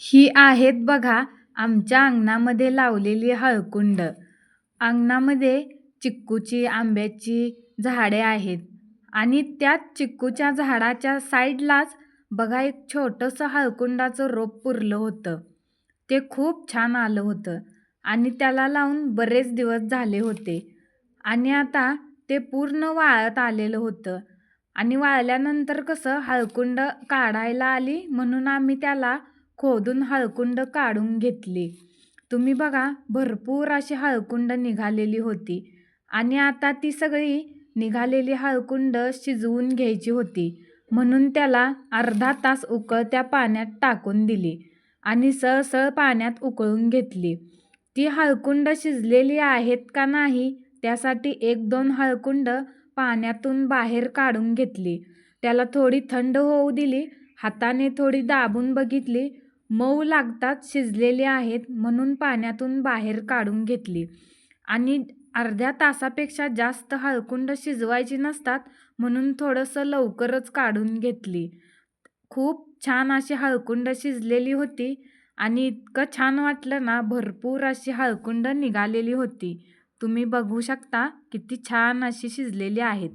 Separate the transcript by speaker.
Speaker 1: ही आहेत बघा आमच्या अंगणामध्ये लावलेली हळकुंड. अंगणामध्ये चिक्कूची आंब्याची झाडे आहेत आणि त्याच चिक्कूच्या झाडाच्या साईडलाच बघा एक छोटंसं हळकुंडाचं रोप पुरलं होतं. ते खूप छान आलं होतं आणि त्याला लावून बरेच दिवस झाले होते. आणि आता ते पूर्ण वाळत आलेलं होतं आणि वाळल्यानंतर कसं हळकुंड काढायला आली म्हणून आम्ही त्याला खोदून हळकुंड काढून घेतली. तुम्ही बघा भरपूर अशी हळकुंड निघालेली होती. आणि आता ती सगळी निघालेली हळकुंड शिजवून घ्यायची होती. म्हणून त्याला अर्धा तास उकळत्या पाण्यात टाकून दिली आणि सळसळ पाण्यात उकळून घेतली. ती हळकुंड शिजलेली आहेत का नाही त्यासाठी एक दोन हळकुंड पाण्यातून बाहेर काढून घेतली. त्याला थोडी थंड होऊ दिली हाताने थोडी दाबून बघितली मऊ लागतात शिजलेले आहेत म्हणून पाण्यातून बाहेर काढून घेतली. आणि अर्ध्या तासापेक्षा जास्त हळकुंड शिजवायची नसतात म्हणून थोडंसं लवकरच काढून घेतली. खूप छान अशी हळकुंड शिजलेली होती आणि इतकं छान वाटलं ना भरपूर अशी हळकुंड निघालेली होती. तुम्ही बघू शकता किती छान अशी शिजलेली आहेत.